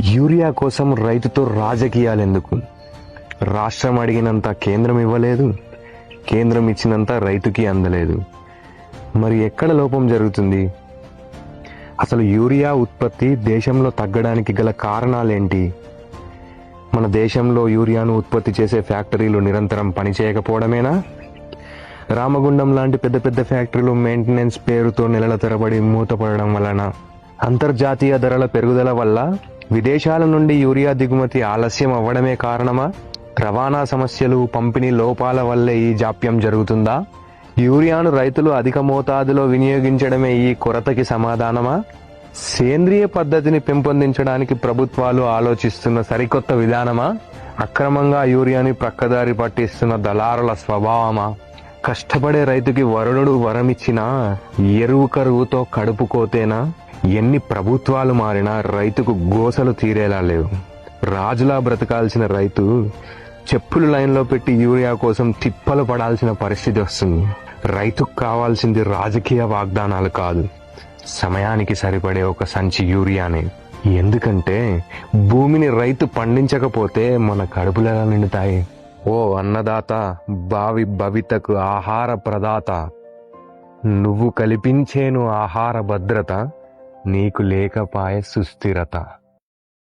Urea కోసం రైతుతో రాజకీయాలు ఎందుకు రాష్ట్రం అడిగినంత కేంద్రం ఇవ్వలేదు కేంద్రం ఇచ్చినంత రైతుకి అందలేదు. మరి ఎక్కడ లోపం జరుగుతుంది? అసలు యూరియా ఉత్పత్తి దేశంలో తగ్గడానికి గల కారణాలేంటి? మన దేశంలో యూరియాను ఉత్పత్తి చేసే ఫ్యాక్టరీలు నిరంతరం పనిచేయకపోవడమేనా? రామగుండం లాంటి పెద్ద పెద్ద ఫ్యాక్టరీలు మెయింటెనెన్స్ పేరుతో నెలల తరబడి మూతపడడం వలన అంతర్జాతీయ ధరల పెరుగుదల వల్ల విదేశాల నుండి యూరియా దిగుమతి ఆలస్యం అవ్వడమే కారణమా? రవాణా సమస్యలు పంపిణీ లోపాల వల్లే ఈ జాప్యం జరుగుతుందా? యూరియాను రైతులు అధిక మోతాదులో వినియోగించడమే ఈ కొరతకి సమాధానమా? సేంద్రియ పద్ధతిని పెంపొందించడానికి ప్రభుత్వాలు ఆలోచిస్తున్న సరికొత్త విధానమా? అక్రమంగా యూరియాని ప్రక్కదారి పట్టిస్తున్న దళారుల స్వభావమా? కష్టపడే రైతుకి వరుణుడు వరమిచ్చినా ఎరువు కరువుతో కడుపుకోతేనా? ఎన్ని ప్రభుత్వాలు మారినా రైతుకు గోసలు తీరేలా లేవు. రాజులా బ్రతకాల్సిన రైతు చెప్పులు లైన్లో పెట్టి యూరియా కోసం తిప్పలు పడాల్సిన పరిస్థితి వస్తుంది. రైతుకు కావాల్సింది రాజకీయ వాగ్దానాలు కాదు. సమయానికి సరిపడే ఒక సంచి యూరియానే. ఎందుకంటే భూమిని రైతు పండించకపోతే మన కడుపులు ఎలా నిండుతాయి? ఓ అన్నదాత బావి భవితకు ఆహార ప్రదాత. నువ్వు కల్పించేను ఆహార భద్రత. నీకు లేకపాయ సుస్థిరత.